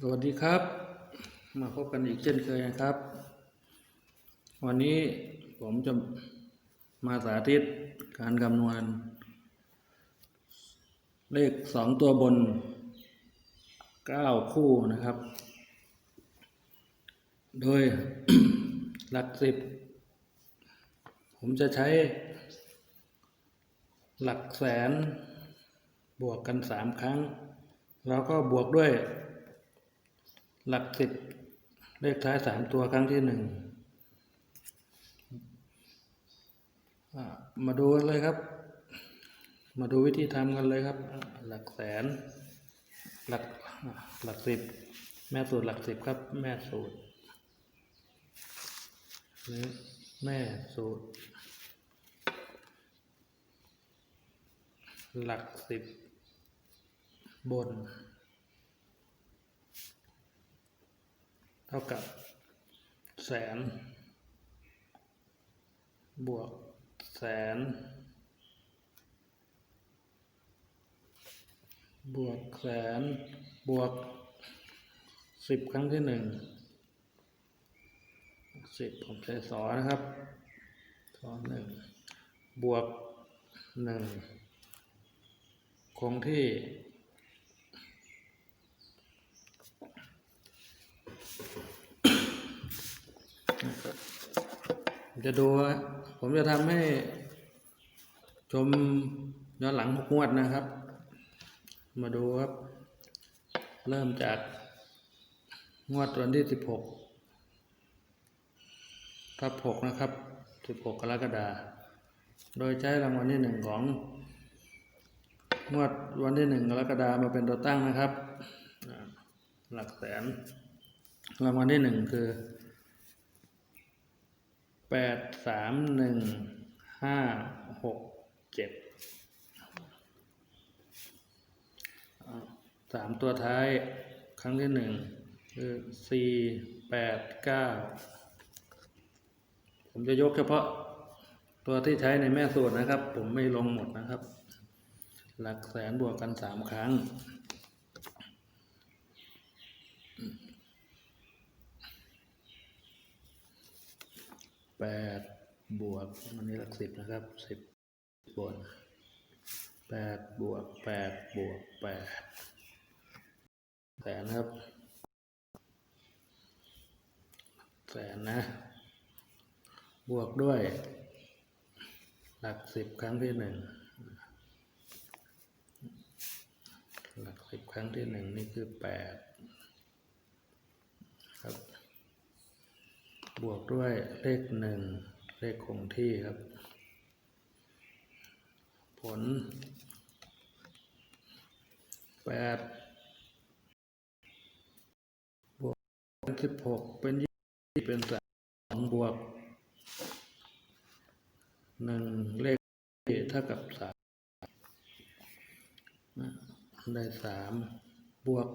สวัสดีครับ มาพบกันอีกเช่นเคยนะครับ วันนี้ผมจะมาสาธิตการคำนวณ เลขสองตัวบนเก้าคู่นะครับ โดยหลักสิบผมจะใช้หลักแสนบวกกันสามครั้ง แล้วก็บวกด้วย หลักสิบเลขท้ายสามตัวครั้งที่หนึ่งมาดูกันเลยครับ มาดูวิธีทำกันเลยครับ หลักแสน หลักหลักสิบแม่สูตรหลักสิบครับ แม่สูตรหรือแม่สูตร หลักสิบบน ท่ากับแสน บวกแสน บวกแสน บวกสิบครั้งที่หนึ่งสิบผมใช้สอนะครับสอหนึ่งบวกหนึ่งคงที่ จะดูผมจะทำให้ชมย้อนหลังหกงวดนะครับ มาดูครับ เริ่มจากงวดวันที่สิบหกทับหกนะครับสิบหกกรกฎาโดยใช้รางวัลที่หนึ่งของ งวดวันที่หนึ่งกรกฎามาเป็นตัวตั้งนะครับ หลักแสน รางวัลที่หนึ่งคือ แปดสามหนึ่งห้าหกเจ็ดสามตัวท้ายครั้งที่หนึ่งคือสี่แปดเก้าผมจะยกเฉพาะตัวที่ใช้ในแม่สูตรนะครับ ผมไม่ลงหมดนะครับ หลักแสนบวกกันสามครั้ง แปดบวกมันนี้หลักสิบนะครับสิบบนแปดบวกแปดบวกแปดแสนครับ แสนนะ บวกด้วย หลักสิบครั้งที่หนึ่งหลักสิบครั้งที่หนึ่งนี่คือแปดครับ บวกด้วยเลขหนึ่งเลขคงที่ครับ ผลแปดบวกสิบหกเป็นยี่สิบเป็นสามบวกหนึ่งเลขเท่ากับสามนะได้สามบวก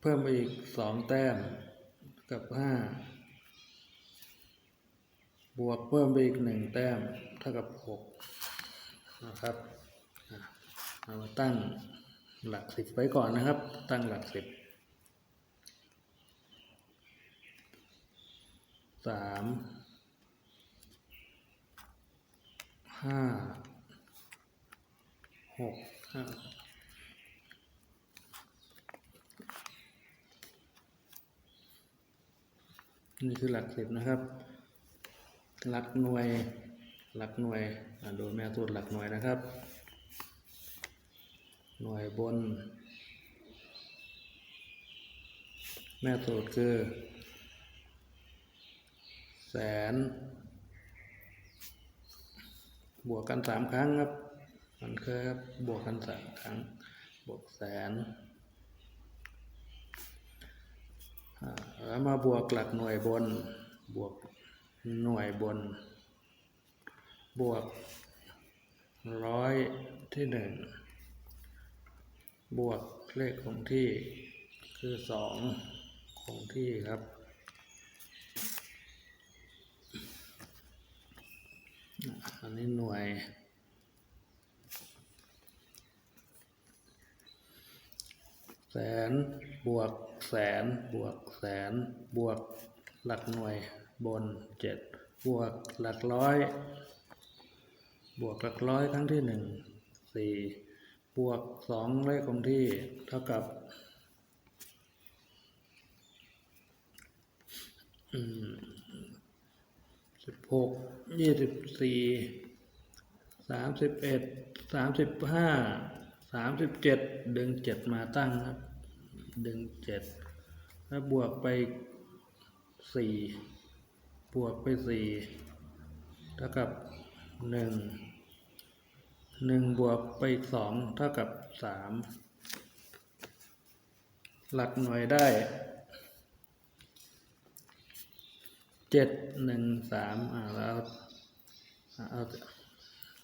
เพิ่มไปอีกสองแต้ม กับห้าบวกเพิ่มไปอีกหนึ่งแต้มเท่ากับหกนะครับเอามาตั้งหลักสิบไว้ก่อนนะครับ ตั้งหลักสิบสามห้าหกห้า นี่คือหลักสิบนะครับ หลักหน่วย หลักหน่วยอะดูแม่สูตรหลักหน่วยนะครับ หน่วยบน แม่สูตรคือ แสน บวกกันสามครั้งครับ มันคยครับบวกกันสามครั้ง บวกแสน อ่าแล้ว มาบวกหลักหน่วยบน บวกหน่วยบน บวกร้อยที่หนึ่ง บวกเลขคงที่คือสองคงที่ครับอันนี้หน่วย แส น บวกแสน บวกแสน บวกหลักหน่วยบนเจ็ดบวกหลักร้อย บวกหลักร้อยครั้งที่หนึ่งสี่บวกสองเลขคงที่เท่ากับสิบหกยี่สิบสี่สามสิบเอ็ดสามสิบห้าสามสิบเจ็ดดึงเจ็ดมาตั้งครับ ดึงเจ็ดแล้วบวกไปสี่บวกไปสี่เท่ากับหนึ่งหนึ่งบวกไปสองเท่ากับสามหลักหน่วยได้เจ็ดหนึ่งสามอ่าแล้วเอาเอา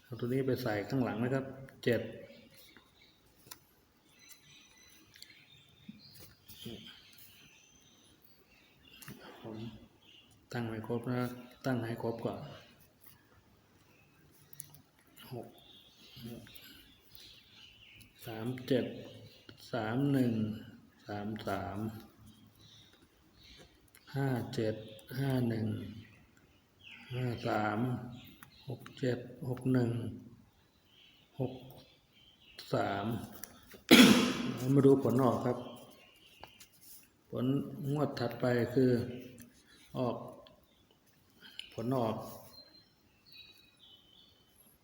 เอาตัวนี้ไปใส่ข้างหลังนะครับเจ็ดผม ตั้งให้ครบนะตั้งให้ครบก่อนหกสามเจ็ดสามหนึ่งสามสามห้าเจ็ดห้าหนึ่งห้าสามหกเจ็ดหกหนึ่งหกสามมาดูผลออกครับ ผลงวดถัดไปคือออก ผลออก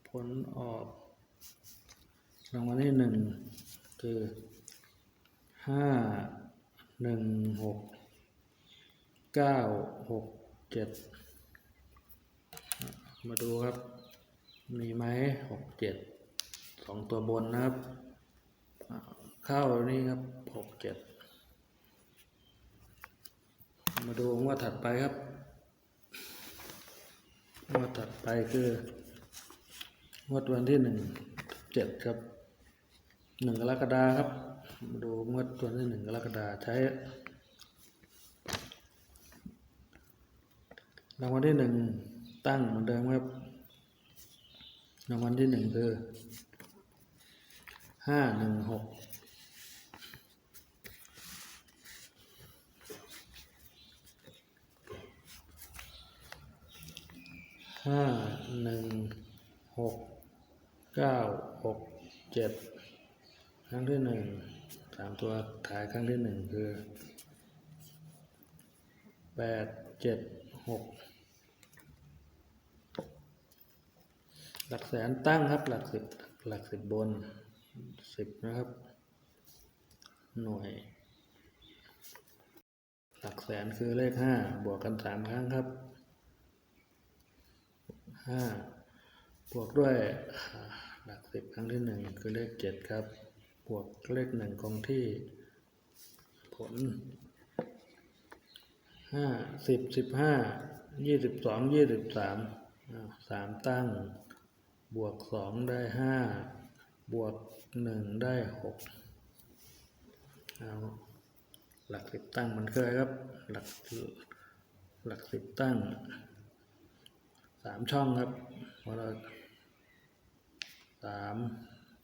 ผลออกรางวัลที่หนึ่งคือห้าหนึ่งหกเก้าหกเจ็ดมาดูครับ มีไหมหกเจ็ดสองตัวบนนะครับ เข้านี่ครับหกเจ็ดมาดูงวดถัดไปครับ งวดถัดไปคืองวดวันที่หนึ่งเจ็ดครับหนึ่งกรกฎาครับมาดูงวดวันที่หนึ่งกรกฎาใช้รางวัลที่หนึ่งตั้งเหมือนเดิมครับรางวัลที่หนึ่งคือห้าหนึ่งหก ห้าหนึ่งหกเก้าหกเจ็ดครั้งที่หนึ่งสามตัวถ่ายครั้งที่หนึ่งคือแปดเจ็ดหกหลักแสนตั้งครับหลักสิบหลักสิบบนสิบนะครับ หน่วย หลักแสนคือเลขห้าบวกกันสามครั้งครับ บวกด้วยหลักสิบครั้งที่หนึ่งคือเลขเจ็ดครับ บวกเลขหนึ่งคงที่ผลห้าสิบสิบห้ายี่สิบสองยี่สิบสามสามตั้ง บวกสองได้ห้าบวกหนึ่งได้หกเอาหลักสิบตั้งมันเคยครับ หลักหลักสิบตั้ง สามช่องครับพราะเราสาม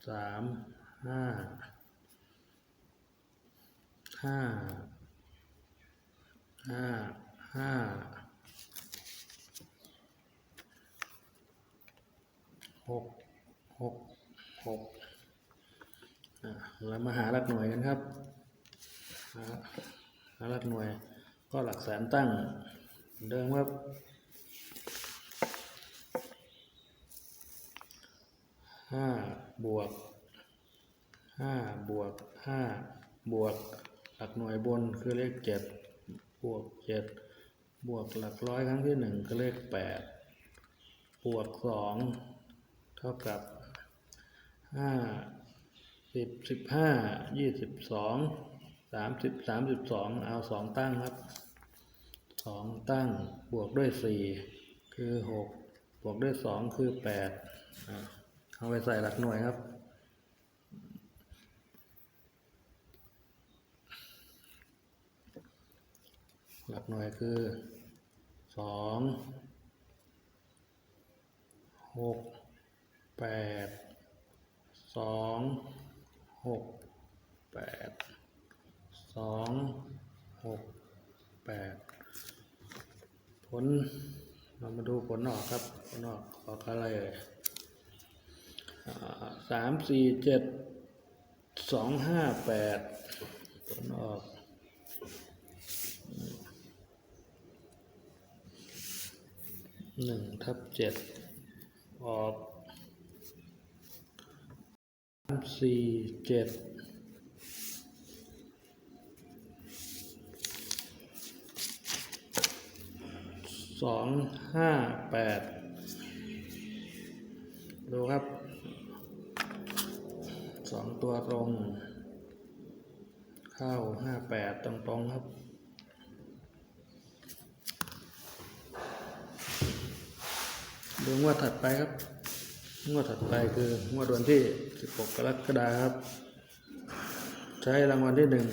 สามห้าห้าห้าห้าหกหกหกอะเรามาหาหลักหน่วยกันครับหาหลักหน่วยก็หลักแสนตั้งเหมือนเดิมครับ ห้าบวกห้าบวกห้าบวกหลักหน่วยบนคือเลขเจ็ดบวกเจ็ดบวกหลักร้อยครั้งที่หนึ่งคือเลขแปดบวกสองเท่ากับห้าสิบสิบห้ายี่สิบสองสามสิบสามสิบสองเอาสองตั้งครับสองตั้งบวกด้วยสี่คือหกบวกด้วยสองคือแปดอะ เอาไปใส่หลักหน่วยครับหลักหน่วยคือสองหกแปดสองหกแปดสองหกแปดผล เรามาดูผลออกครับ ผลออกออกอะไรเอ่ย สามสี่เจ็ดสองห้าแปดผลออกหนึ่งทับเจ็ดออกสามสี่เจ็ดสองห้าแปดดูครับ สองตัวตรง เข้าห้าแปดตรงตรงๆครับดูงวดถัดไปครับ งวดถัดไปคืองวดวันที่ 16 กรกฎาคมครับ ใช้รางวัลที่หนึ่ง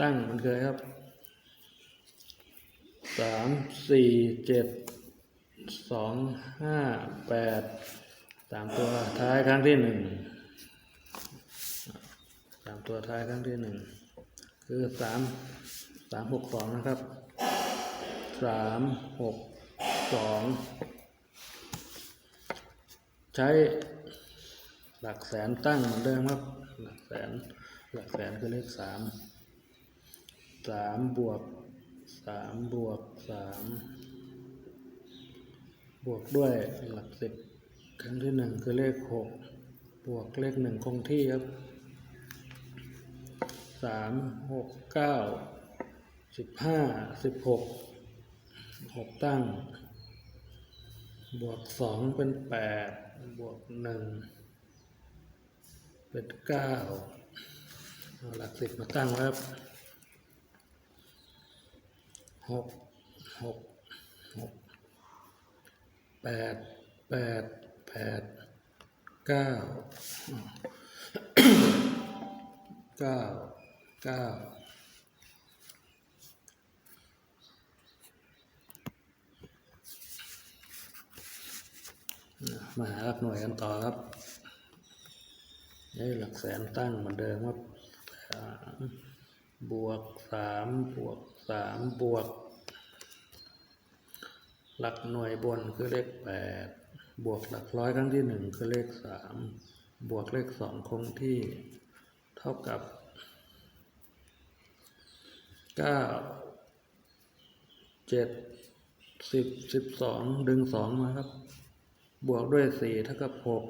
ตั้งมันเคยครับสามสี่เจ็ดสองห้าแปดสามตัวท้ายครั้งที่หนึ่ง สามตัวท้ายครั้งที่หนึ่งคือสามสามหกสองนะครับสามหกสองใช้หลักแสนตั้งเหมือนเดิมครับ หลักแสนหลักแสนคือเลขสามสามบวกสามบวกสามบวกด้วยหลักสิบครั้งที่หนึ่งคือเลขหกบวกเลขหนึ่งคงที่ครับ สามหกเก้าสิบห้าสิบหกหกตั้ง บวกสองเป็นแปดบวกหนึ่งเป็นเก้าหลักสิบมาตั้งไว้ครับหกหกหกแปดแปดแปดเก้าเก้า เก้ามาหาหลักหน่วยกันต่อครับได้หลักแสนตั้งเหมือนเดิมครับสามบวกสามบวกสามบวก หลักหน่วยบนคือเลขแปดบวกหลักร้อยครั้งที่หนึ่งคือเลขสามบวกเลขสองคงที่ เท่ากับ เก้าเจ็ดสิบสิบสองดึงสองมาครับ บวกด้วยสี่เท่ากับหก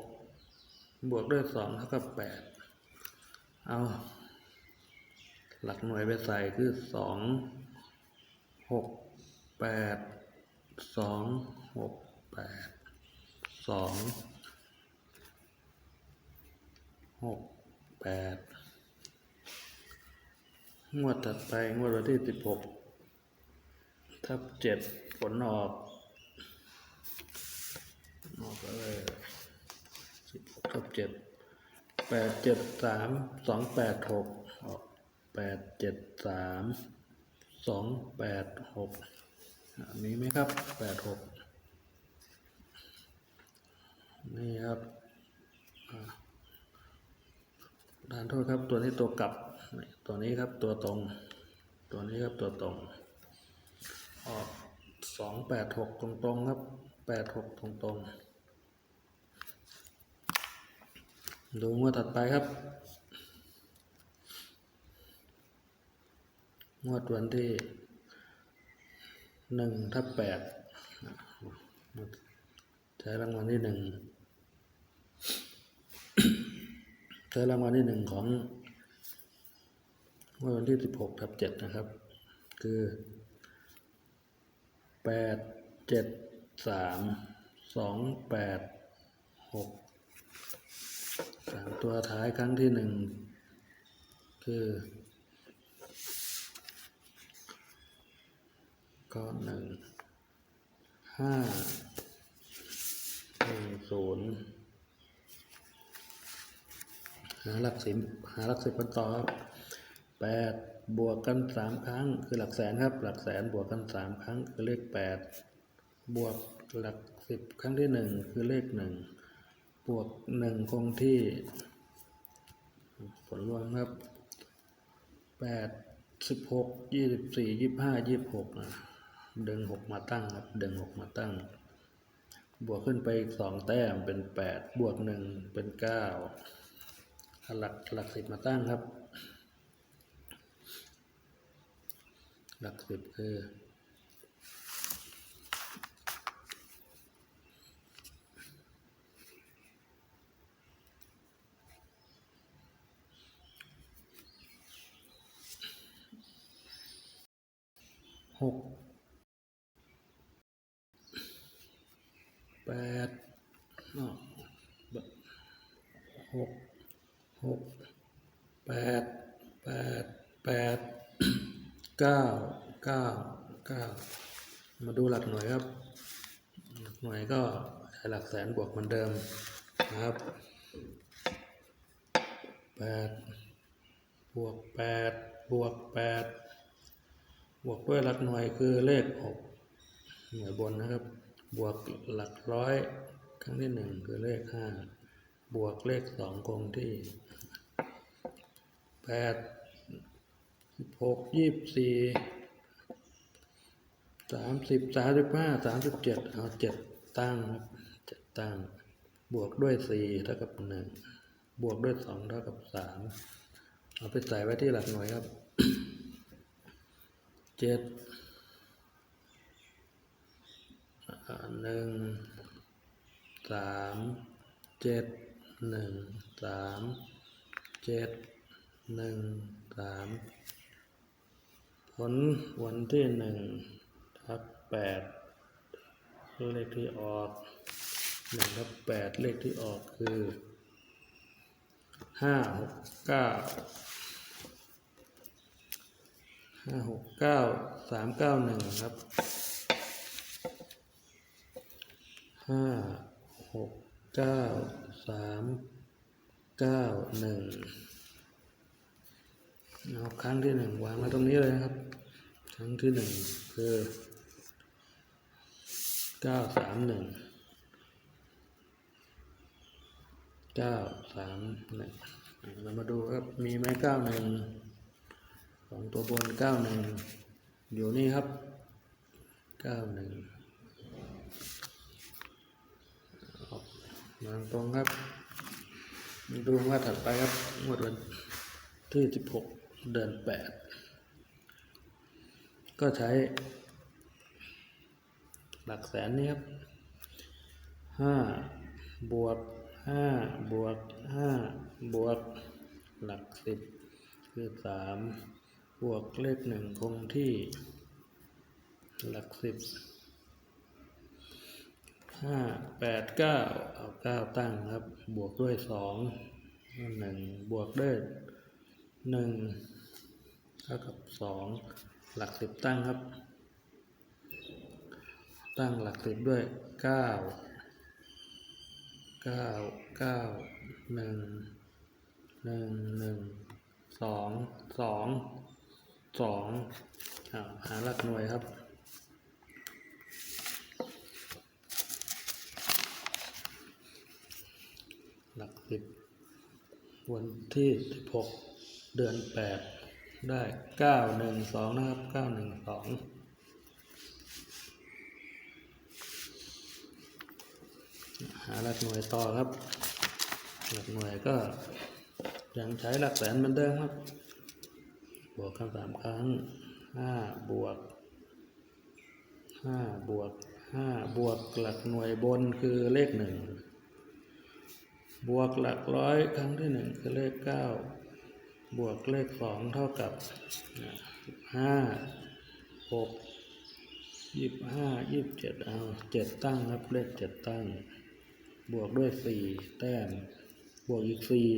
บวกด้วยสองเท่ากับแปดเอา หลักหน่วยไปใส่คือสองหกแปดสองหกแปดสองหกแปด งวดถัดไปงวดวันที่สิบหกทับเจ็ดผลออกออกอะไรสิบหกทับเจ็ดแปดเจ็ดสามสองแปดหกออกแปดเจ็ดสามสองแปดหกอะมีไหมครับแปดหกนี่ครับอ่าทานโทษครับตัวนี้ตัวกลับ ตัวนี้ครับตัวตรง ตัวนี้ครับตัวตรง ออกสองแปดหกตรงตรงๆครับแปดหกตรงตรงๆ ดูงวดถัดไปครับ งวดวันที่หนึ่งทับแปดใช้รางวัลที่หนึ่งใช้รางวัลที่หนึ่งของ งวดวันที่สิบหกทับเจ็ดนะครับ คือแปดเจ็ดสามสองแปดหกสามตัวท้ายครั้งที่หนึ่งคือก็หนึ่งห้าหนึ่งศูนย์หาหลักสิบหาหลักสิบกันต่อครับ แปดบวกกันสามครั้งคือหลักแสนครับ หลักแสนบวกกันสามครั้งคือเลขแปดบวกหลักสิบครั้งที่หนึ่งคือเลขหนึ่งบวกหนึ่งคงที่ ผลรวมครับแปดสิบหกยี่สิบสี่ยี่สิบห้ายี่สิบหกนะดึงหกมาตั้งครับ ดึงหกมาตั้ง บวกขึ้นไปอีกสองแต้มเป็นแปดบวกหนึ่งเป็นเก้าหลักหลักสิบมาตั้งครับ หลักสิบคือหกแปดหกหกแปดแปดแปด เก้าเก้าเก้ามาดูหลักหน่วยครับ หลักหน่วยก็หลักแสนบวกเหมือนเดิมนะครับแปดบวกแปดบวกแปดบวกด้วยหลักหน่วยคือเลขหกหน่วยบนนะครับ บวกหลักร้อยครั้งที่หนึ่งคือเลขห้าบวกเลขสองคงที่แปด สิบหกยี่สิบสี่สามสิบสามสิบห้าสามสิบเจ็ดเอาเจ็ดตั้งครับเจ็ดตั้ง บวกด้วยสี่เท่ากับหนึ่งบวกด้วยสองเท่ากับสามเอาไปใส่ไว้ที่หลักหน่วยครับเจ็ดหนึ่งสามเจ็ดหนึ่งสามเจ็ดหนึ่งสาม ผลวันที่หนึ่งทับแปดเลขที่ออกหนึ่งทับแปดเลขที่ออกคือห้าหกเก้าห้าหกเก้าสามเก้าหนึ่งครับห้าหกเก้าสามเก้าหนึ่ง เอาครั้งที่หนึ่งวางไว้ตรงนี้เลยนะครับ ครั้งที่หนึ่งคือเก้าสามหนึ่งเก้าสามหนึ่งเรามาดูครับมีไหมเก้าหนึ่งสองตัวบนเก้าหนึ่งอยู่นี่ครับเก้าหนึ่งมางตรงครับมาดูว่าถัดไปครับงวดวันที่สิบหก เดือนแปดก็ใช้ หลักแสนนี่ครับห้าบวกห้าบวกห้าบวกหลักสิบคือสามบวกเลขหนึ่งคงที่ หลักสิบห้าแปดเก้าเอาเก้าตั้งครับ บวกด้วยสองหนึ่งบวกด้วยหนึ่ง เท่ากับสองหลักสิบตั้งครับ ตั้งหลักสิบด้วยเก้าเก้าเก้าหนึ่งหนึ่งหนึ่งสองสองสองหาหลักหน่วยครับหลักสิบวันที่สิบหกเดือนแปด ได้เก้าหนึ่งสองนะครับเก้าหนึ่งสองหาหลักหน่วยต่อครับ หลักหน่วยก็ยังใช้หลักแสนเหมือนเดิมครับ บวกกันสามครั้งห้าบวกห้าบวกห้าบวกหลักหน่วยบนคือเลขหนึ่งบวกหลักร้อยครั้งที่หนึ่งคือเลขเก้า บวกเลขสองเท่ากับห้าหกยี่สิบห้ายี่สิบเจ็ดเอาเจ็ดตั้งครับเลขเจ็ดตั้ง บวกด้วยสี่แต้ม บวกอีกสี่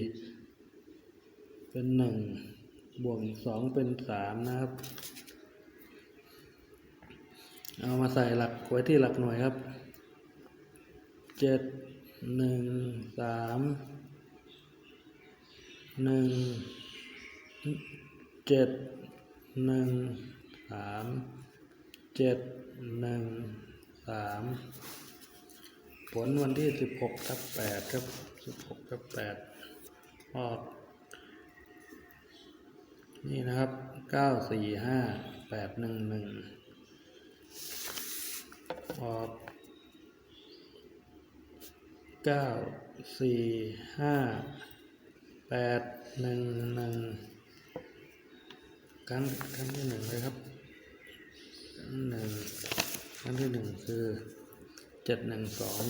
เป็นหนึ่งบวกอีกสองเป็นสามนะครับ เอามาใส่หลักไว้ที่หลักหน่วยครับเจ็ดหนึ่งสามหนึ่ง เจ็ดหนึ่งสามเจ็ดหนึ่งสามผลวันที่สิบหกทับแปดครับสิบหกทับแปดออก นี่นะครับเก้าสี่ห้าแปดหนึ่งหนึ่งออกเก้าสี่ห้าแปดหนึ่งหนึ่ง ครั้งครั้งที่หนึ่งเลยครับครั้งหนึ่งครั้งที่หนึ่งคือเจ็ดหนึ่งสอง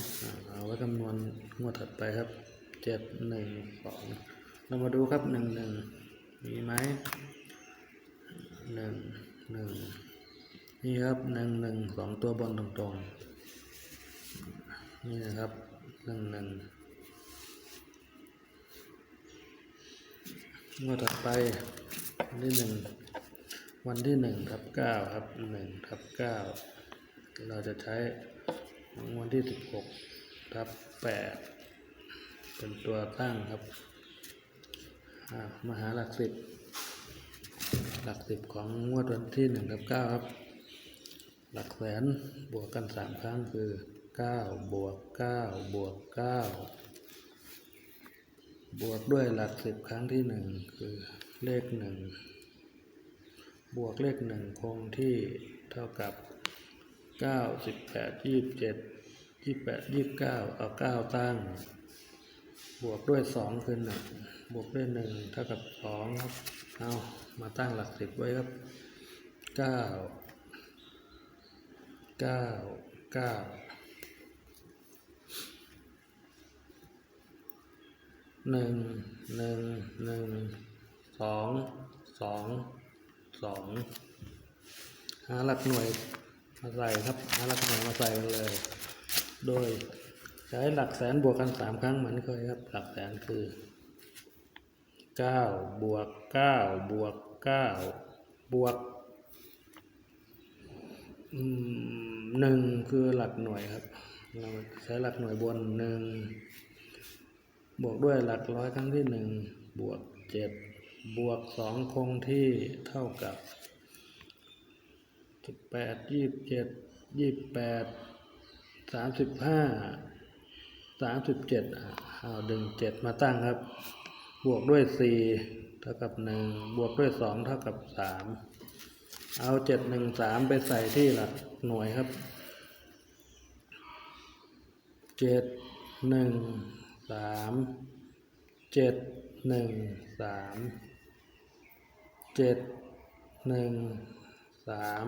เอาไว้คำนวณงวดถัดไปครับเจ็ดหนึ่งสองเรามาดูครับหนึ่งหนึ่งมีไหมหนึ่งหนึ่งนี่ครับหนึ่งหนึ่งสองตัวบนตรงๆ นี่นะครับหนึ่งหนึ่งงวดถัดไปนที่หนึ่ง วันที่หนึ่งทับเก้าครับหนึ่งทับเก้าเราจะใช้วันที่สิบหกทับแปดเป็นตัวตั้งครับอ่ามหาหลักสิบหลักสิบของงวดวันที่หนึ่งกับเก้าครับ หลักแสนบวกกันสามครั้งคือเก้าบวกเก้าบวกเก้าบวกด้วยหลักสิบครั้งที่หนึ่งคือเลขหนึ่ง บวกเลขหนึ่งคงที่เท่ากับเก้าสิบแปดยี่สิบเจ็ดยี่สิบแปดยี่สิบเก้าเอาเก้าตั้ง บวกด้วยสองคือหนึ่งบวกด้วยหนึ่งเท่ากับสองครับเอามาตั้งหลักสิบไว้ครับเก้าเก้าเก้าหนึ่งหนึ่งหนึ่งสองสอง สองหาหลักหน่วยมาใส่ครับหาหลักหน่วยมาใส่กันเลย โดยใช้หลักแสนบวกกันสามครั้งเหมือนเคยครับ หลักแสนคือเก้าบวกเก้าบวกเก้าบวกหนึ่งคือหลักหน่วยครับ เราใช้หลักหน่วยบนหนึ่งบวกด้วยหลักร้อยครั้งที่หนึ่งบวกเจ็ด บวกสองคงที่เท่ากับสิบแปดยี่สิบเจ็ดยี่สิบแปดสามสิบห้าสามสิบเจ็ดเอาดึงเจ็ดมาตั้งครับ บวกด้วยสี่เท่ากับหนึ่งบวกด้วยสองเท่ากับสามเอาเจ็ดหนึ่งสามไปใส่ที่หลักหน่วยครับเจ็ดหนึ่งสามเจ็ดหนึ่งสาม เจ็ดหนึ่งสาม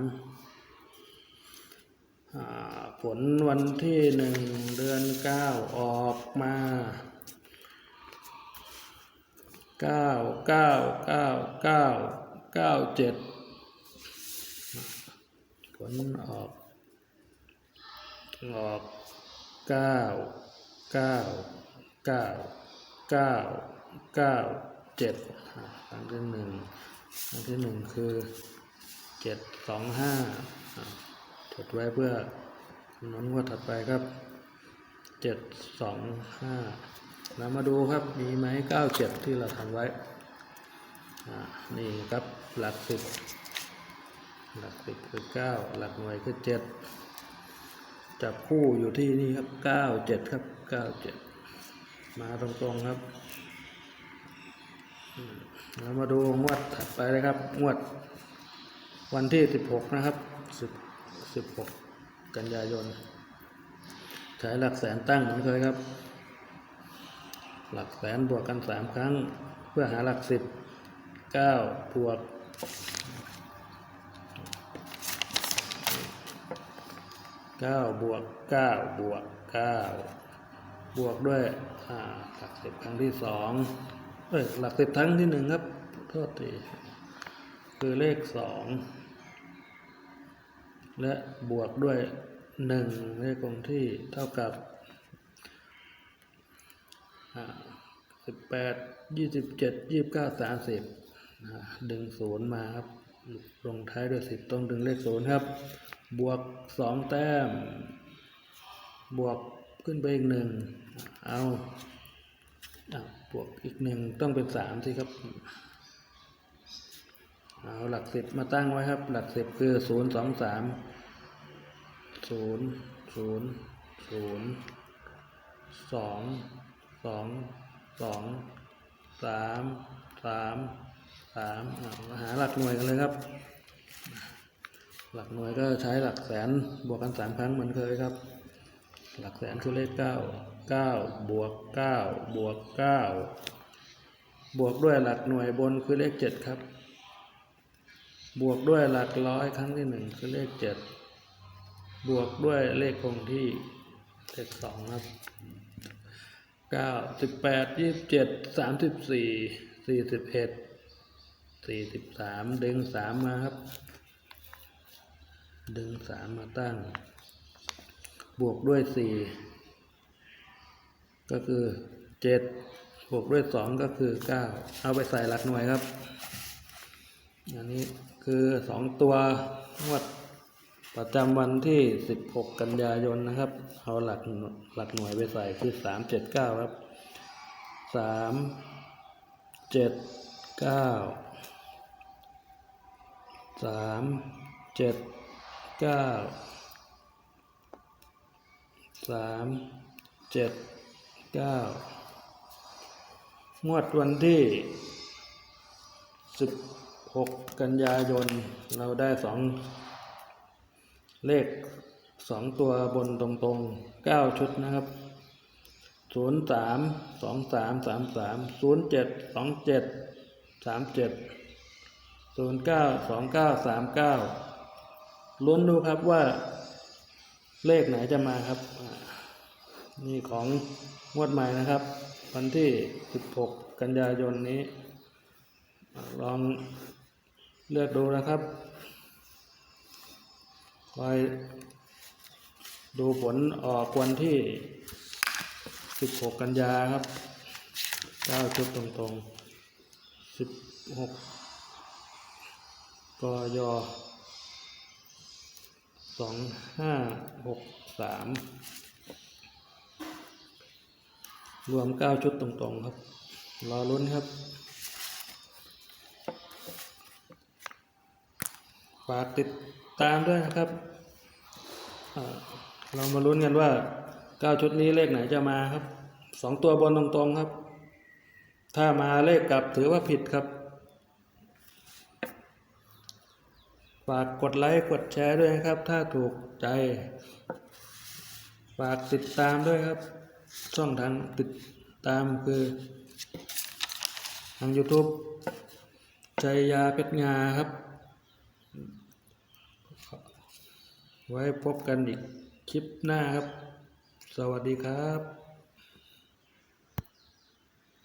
ผลวันที่หนึ่งเดือนเก้าออกมาเก้าเก้าเก้าเก้าเก้าเจ็ดผลออก ออกเก้าเก้าเก้าเก้าเก้าเจ็ดครั้งที่หนึ่ง ครั้งที่หนึ่งคือเจ็ดสองห้าจดไว้เพื่อคำนวณงวดถัดไปครับเจ็ดสองห้าเรามาดูครับมีไหมเก้าเจ็ดที่เราทำไว้นี่ครับหลักสิบหลักสิบคือเก้าหลักหน่วยคือเจ็ดจับคู่อยู่ที่นี่ครับเก้าเจ็ดครับเก้าเจ็ดมาตรงๆครับ เรามาดูงวดถัดไปเลยครับ งวด วันที่สิบหกนะครับสิบสิบหกกันยายนใช้หลักแสนตั้งเหมือนเคยครับ หลักแสนบวกกันสามครั้ง เพื่อหาหลักสิบเก้าบวกเก้าบวกเก้าบวกเก้าบวกด้วยหลักสิบครั้งที่สอง หลักสิบครั้งที่หนึ่งครับ โทษทีคือเลขสองและบวกด้วยหนึ่งเลขคงที่เท่ากับสิบแปดยี่สิบเจ็ดยี่สิบเก้าสามสิบดึงศูนย์มาครับ ลงท้ายด้วยสิบต้องดึงเลขศูนย์ครับ บวกสองแต้ม บวกขึ้นไปอีกหนึ่งเอาอะบ วกอีกหนึ่งต้องเป็นสามสิครับ เอาหลักสิบมาตั้งไว้ครับ หลักสิบคือศูนย์สองสามศูนย์ศูนย์ศูนย์สองสองสองสามสามสามอะมาหาหลักหน่วยกันเลยครับ หลักหน่วยก็ใช้หลักแสนบวกกันสามครั้งเหมือนเคยครับ หลักแสนคือเลขเก้า เก้าบวกเก้าบวกเก้าบวกด้วยหลักหน่วยบนคือเลขเจ็ดครับ บวกด้วยหลักร้อยครั้งที่หนึ่งคือเลขเจ็ดบวกด้วยเลขคงที่เลขสองครับเก้าสิบแปดยี่สิบเจ็ดสามสิบสี่สี่สิบเอ็ดสี่สิบสามดึงสามมาครับ ดึงสามมาตั้ง บวกด้วยสี่ ก็คือเจ็ดบวกด้วยสองก็คือเก้าเอาไปใส่หลักหน่วยครับ อันนี้คือสองตัวงวดประจำวันที่ 16 กันยายนนะครับ เอาหลักหลักหน่วยไปใส่คือ 379 ครับ 3 7 9 3 7 9 3 7 9งวดวันที่16กันยายน เราได้สองเลขสองตัวบนตรงๆเก้าชุดนะครับศูนย์สามสองสามสามสามศูนย์เจ็ดสองเจ็ดสามเจ็ดศูนย์เก้าสองเก้าสามเก้าลุ้นดูครับว่าเลขไหนจะมาครับ นี่ของงวดใหม่นะครับ วันที่ 16 กันยายนนี้ ลองเลือกดูนะครับคอยดูผลออกวันที่ 16 กันยาครับ9ชุดตรงๆ 16กย2563 รวม9ชุดตรงๆครับ รอลุ้นครับฝากติดตามด้วยนะครับ เรามาลุ้นกันว่าเก้าชุดนี้เลขไหนจะมาครับสองตัวบนตรงๆครับ ถ้ามาเลขกลับถือว่าผิดครับ ฝากกดไลค์กดแชร์ด้วยนะครับ ถ้าถูกใจ ฝากติดตามด้วยครับ ช่องทางติดตามคือ ทาง YouTube ชัยยาเพชรงาครับ ไว้พบกันอีกคลิปหน้าครับ สวัสดีครับ